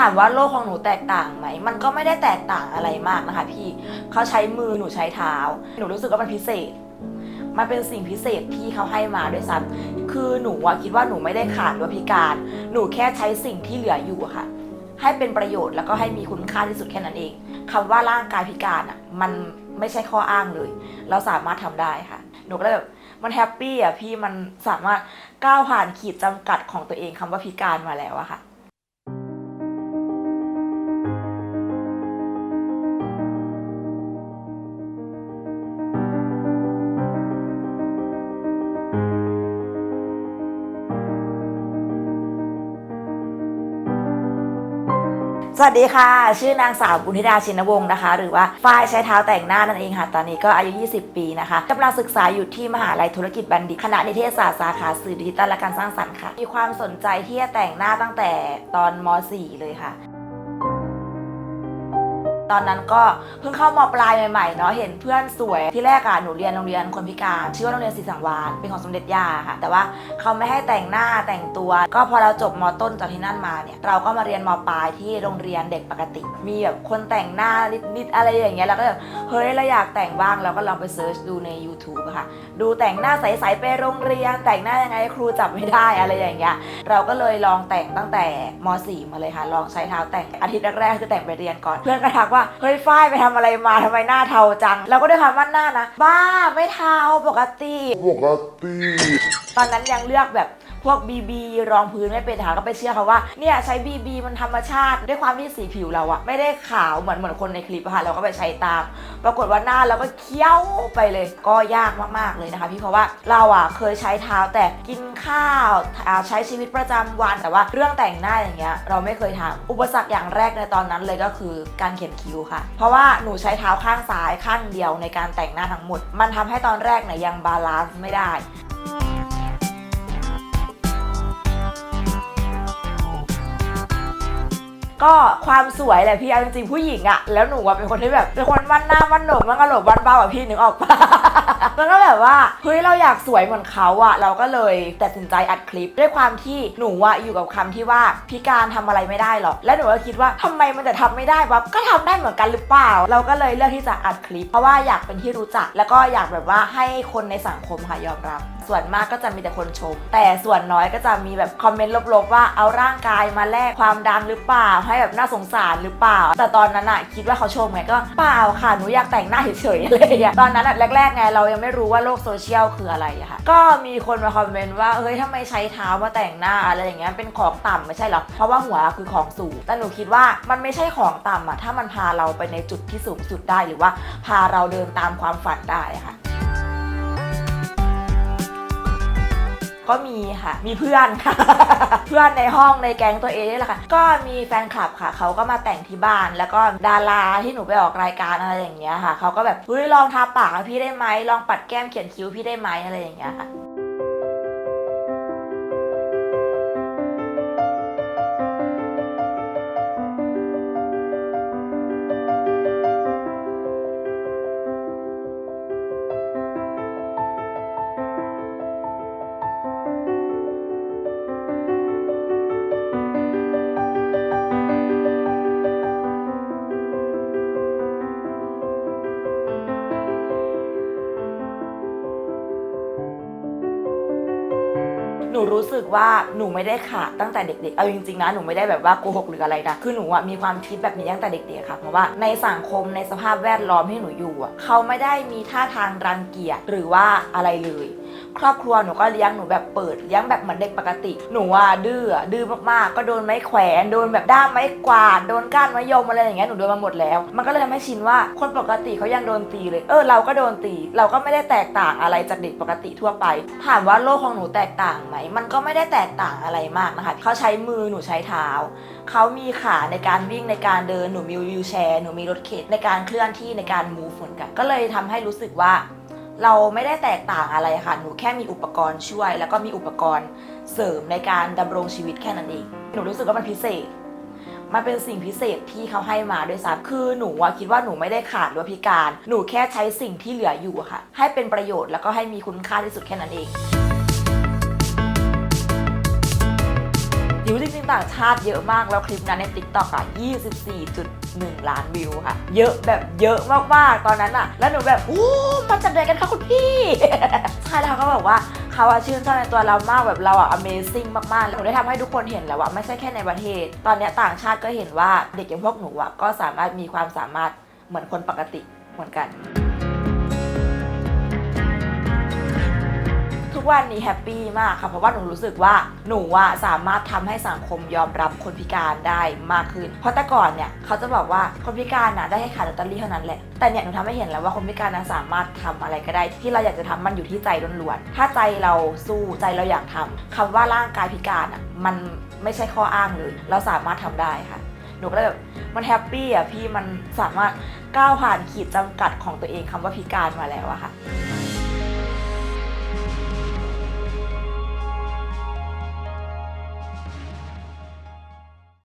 ถามว่าโลกของหนูแตกต่างไหม มันก็ไม่ได้แตกต่างอะไรมากนะคะพี่เขาใช้มือหนูใช้เท้า หนูรู้สึกว่ามันพิเศษ มันเป็นสิ่งพิเศษที่เขาให้มาด้วยซ้ำคือหนูอะคิดว่าหนูไม่ได้ขาดหรือว่าพิการ หนูแค่ใช้สิ่งที่เหลืออยู่อะค่ะ ให้เป็นประโยชน์แล้วก็ให้มีคุณค่าที่สุดแค่นั้นเองคำว่าร่างกายพิการอะมันไม่ใช่ข้ออ้างเลย เราสามารถทำได้ค่ะ หนูก็เลยแบบมันแฮปปี้อะพี่มันสามารถก้าวผ่านขีดจำกัดของตัวเองคำว่าพิการมาแล้วอะค่ะ สวัสดีค่ะ ชื่อนางสาวบุญธิดาชินวงศ์นะคะ หรือว่าฝ้ายใช้เท้าแต่งหน้านั่นเองค่ะ ตอนนี้ก็อายุ 20 ปีนะคะกำลังศึกษาอยู่ที่มหาลัยธุรกิจบัณฑิตคณะนิเทศศาสตร์สาขาสื่อดิจิทัลและการสร้างสรรค์ค่ะ มีความสนใจที่จะแต่งหน้าตั้งแต่ตอนม .4 เลยค่ะ ตอนนั้นก็เพิ่งเข้ามปลายใหม่ๆเนาะเห็นเพื่อนสวยที่แรกอะหนูเรียนโรงเรียนคนพิการชื่อว่าโรงเรียนศรีสังวานเป็นของสมเด็จย่าค่ะ แต่ว่าเขาไม่ให้แต่งหน้าแต่งตัว ก็พอเราจบมต้นจากที่นั่นมาเนี่ยเราก็มาเรียนมปลายที่โรงเรียนเด็กปกติ มีแบบคนแต่งหน้านิดๆอะไรอย่างเงี้ยเราก็แบบเฮ้ยเราอยากแต่งบ้างเราก็ลองไปเซิร์ชดูใน YouTube ค่ะ ดูแต่งหน้าใสๆไปโรงเรียน แต่งหน้ายังไงครูจับไม่ได้อะไรอย่างเงี้ยเราก็เลยลองแต่งตั้งแต่ม .4 มาเลยค่ะ ลองใช้เท้าแต่งอาทิตย์แรกๆคือแต่งไปเรียนก่อนเพื่อนก็ทักว่าเฮ้ยฝ้ายไปทำอะไรมาทำไมหน้าเทาจัง เราก็ด้วยความว่าหน้านะ บ้าไม่เทาปกติ ปกติ ตอนนั้นยังเลือกแบบ พวก BB รองพื้นไม่เป็นค่ะก็ไปเชื่อเขาว่าเนี่ยใช้ BB มันธรรมชาติด้วยความที่สีผิวเราอะไม่ได้ขาวเหมือนเหมือนคนในคลิปอะค่ะเราก็ไปใช้ตาม ปรากฏว่าหน้าเราก็เคี้ยวไปเลย ก็ยากมากๆเลยนะคะ พี่เพราะว่าเราอะเคยใช้เท้าแต่กินข้าวใช้ชีวิตประจำวันแต่ว่าเรื่องแต่งหน้าอย่างเงี้ยเราไม่เคยทำอุปสรรคอย่างแรกในตอนนั้นเลยก็คือการเขียนคิ้วค่ะ เพราะว่าหนูใช้เท้าข้างซ้ายข้างเดียวในการแต่งหน้าทั้งหมด มันทำให้ตอนแรกเนี่ยยังบาลานซ์ไม่ได้ ก็ความสวยแหละพี่เอาจริงๆผู้หญิงอะแล้วหนูอะเป็นคนที่แบบเป็นคนวันหน้าวันโหนกมันกระโหลกวันเบาอะพี่นึกออกปะมันก็แบบว่าเฮ้ยเราอยากสวยเหมือนเขาอะเราก็เลยตัดสินใจอัดคลิปด้วยความที่หนูอะอยู่กับคำที่ว่าพิการทำอะไรไม่ได้หรอก และหนูก็คิดว่าทำไมมันจะทำไม่ได้วะก็ทำได้เหมือนกันหรือเปล่า เราก็เลยเลือกที่จะอัดคลิป เพราะว่าอยากเป็นที่รู้จัก แล้วก็อยากแบบว่าให้คนในสังคมค่ะยอมรับ ส่วนมากก็จะมีแต่คนชม แต่ส่วนน้อยก็จะมีแบบคอมเมนต์ลบๆว่าเอาร่างกายมาแลกความดังหรือเปล่า ให้แบบน่าสงสารหรือเปล่า แต่ตอนนั้นอะคิดว่าเขาชมไงก็เปล่าค่ะหนูอยากแต่งหน้าเฉยๆอะไรอย่างเงี้ยตอนนั้นอะแรกๆไงเรายังไม่รู้ว่าโลกโซเชียลคืออะไรอะค่ะก็มีคนมาคอมเมนต์ว่าเฮ้ยทำไมใช้เท้ามาแต่งหน้าอะไรอย่างเงี้ยเป็นของต่ำไม่ใช่หรอเพราะว่าหัวคือของสูงแต่หนูคิดว่ามันไม่ใช่ของต่ำอะถ้ามันพาเราไปในจุดที่สูงสุดได้หรือว่าพาเราเดินตามความฝันได้อะค่ะ ก็มีค่ะ มีเพื่อนค่ะ เพื่อนในห้องในแก๊งตัวเองนี่แหละค่ะ ก็มีแฟนคลับค่ะ เขาก็มาแต่งที่บ้าน แล้วก็ดาราที่หนูไปออกรายการอะไรอย่างเงี้ยค่ะ เขาก็แบบเฮ้ยลองทาปากพี่ได้ไหมลองปัดแก้มเขียนคิ้วพี่ได้ไหมอะไรอย่างเงี้ยค่ะ รู้สึกว่าหนูไม่ได้ขาดตั้งแต่เด็กๆ เอาจริงๆนะหนูไม่ได้แบบว่าโกหกหรืออะไรนะ คือหนูอะมีความคิดแบบนี้ตั้งแต่เด็กๆค่ะ เพราะว่าในสังคมในสภาพแวดล้อมที่หนูอยู่อะเขาไม่ได้มีท่าทางรังเกียจหรือว่าอะไรเลย ครอบครัวหนูก็เลี้ยงหนูแบบเปิดเลี้ยงแบบเหมือนเด็กปกติ หนูอะดื้ออะดื้อมากๆ ก็โดนไม้แขวนโดนแบบด้ามไม้กวาดโดนก้านไมะยมอะไรอย่างเงี้ยหนูโดนมาหมดแล้ว มันก็เลยทำให้ชินว่าคนปกติเขายังโดนตีเลย เออเราก็โดนตี เราก็ไม่ได้แตกต่างอะไรจากเด็กปกติทั่วไป ถามว่าโลกของหนูแตกต่างไหมมันก็ไม่ได้แตกต่างอะไรมากนะคะเขาใช้มือหนูใช้เท้าเขามีขาในการวิ่งในการเดินหนูมีวิวแชร์หนูมีรถเข็นในการเคลื่อนที่ในการมูฟเหมือนกันก็เลยทำให้รู้สึกว่าเราไม่ได้แตกต่างอะไรค่ะ หนูแค่มีอุปกรณ์ช่วย แล้วก็มีอุปกรณ์เสริมในการดำรงชีวิตแค่นั้นเอง หนูรู้สึกว่ามันพิเศษ มันเป็นสิ่งพิเศษที่เขาให้มาด้วยซ้ำคือหนูอะคิดว่าหนูไม่ได้ขาดหรือว่าพิการ หนูแค่ใช้สิ่งที่เหลืออยู่ค่ะ ให้เป็นประโยชน์แล้วก็ให้มีคุณค่าที่สุดแค่นั้นเอง วิวจริงๆต่างชาติเยอะมากแล้วคลิปนั้นใน TikTok อะ 24.1 ล้านวิวค่ะ เยอะแบบเยอะมากๆตอนนั้นอะ แล้วหนูแบบอู้มาจากไหนกันคะคุณพี่ ใช่แล้วเขาก็บอกว่าเขาอะชื่นชอบในตัวเรามากแบบเราอะ Amazing มากๆหนูได้ทำให้ทุกคนเห็นแล้วว่าไม่ใช่แค่ในประเทศ ตอนนี้ต่างชาติก็เห็นว่าเด็กอย่างพวกหนูอะก็สามารถมีความสามารถเหมือนคนปกติเหมือนกัน ทุกวันนี้แฮปปี้มากค่ะเพราะว่าหนูรู้สึกว่าหนูอะสามารถทำให้สังคมยอมรับคนพิการได้มากขึ้น เพราะแต่ก่อนเนี่ยเขาจะบอกว่าคนพิการนะได้แค่ขายลอตเตอรี่เท่านั้นแหละ แต่เนี่ยหนูทำให้เห็นแล้วว่าคนพิการนะสามารถทำอะไรก็ได้ ที่เราอยากจะทำมันอยู่ที่ใจล้วนๆถ้าใจเราสู้ใจเราอยากทำคำว่าร่างกายพิการอะมันไม่ใช่ข้ออ้างเลย เราสามารถทำได้ค่ะ หนูก็เลยแบบมันแฮปปี้อะพี่มันสามารถก้าวผ่านขีดจำกัดของตัวเองคำว่าพิการมาแล้วอะค่ะ